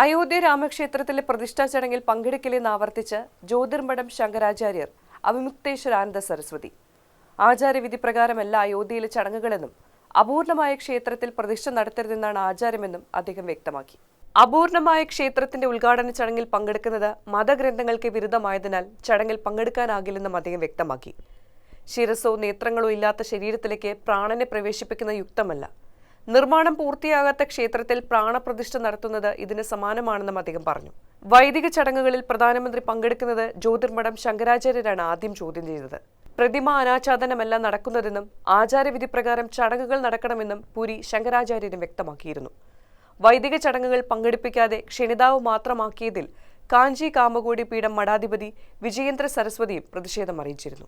അയോധ്യ രാമക്ഷേത്രത്തിലെ പ്രതിഷ്ഠാ ചടങ്ങിൽ പങ്കെടുക്കില്ലെന്ന് ആവർത്തിച്ച് ജ്യോതിർമഠം ശങ്കരാചാര്യർ അവിമുക്തേശ്വരാനന്ദ സരസ്വതി. ആചാരവിധി പ്രകാരമല്ല അയോധ്യയിലെ ചടങ്ങുകളെന്നും അപൂർണമായ ക്ഷേത്രത്തിൽ പ്രതിഷ്ഠ നടത്തരുതെന്നാണ് ആചാരമെന്നും അദ്ദേഹം വ്യക്തമാക്കി. അപൂർണമായ ക്ഷേത്രത്തിന്റെ ഉദ്ഘാടന ചടങ്ങിൽ പങ്കെടുക്കുന്നത് മതഗ്രന്ഥങ്ങൾക്ക് വിരുദ്ധമായതിനാൽ ചടങ്ങിൽ പങ്കെടുക്കാനാകില്ലെന്നും അദ്ദേഹം വ്യക്തമാക്കി. ശിരസോ നേത്രങ്ങളോ ഇല്ലാത്ത ശരീരത്തിലേക്ക് പ്രാണനെ പ്രവേശിപ്പിക്കുന്ന യുക്തമല്ല. നിർമ്മാണം പൂർത്തിയാകാത്ത ക്ഷേത്രത്തിൽ പ്രാണപ്രതിഷ്ഠ നടത്തുന്നത് ഇതിന് സമാനമാണെന്നും അദ്ദേഹം പറഞ്ഞു. വൈദിക ചടങ്ങുകളിൽ പ്രധാനമന്ത്രി പങ്കെടുക്കുന്നത് ജ്യോതിർമഠം ശങ്കരാചാര്യരാണ് ആദ്യം ചോദ്യം ചെയ്തത്. പ്രതിമ അനാച്ഛാദനമല്ല നടക്കുന്നതെന്നും ആചാരവിധി പ്രകാരം ചടങ്ങുകൾ നടക്കണമെന്നും പുരി ശങ്കരാചാര്യരും വ്യക്തമാക്കിയിരുന്നു. വൈദിക ചടങ്ങുകൾ പങ്കെടുപ്പിക്കാതെ ക്ഷണിതാവ് മാത്രമാക്കിയതിൽ കാഞ്ചി കാമകോടി പീഠം മഠാധിപതി വിജയേന്ദ്ര സരസ്വതിയും പ്രതിഷേധം അറിയിച്ചിരുന്നു.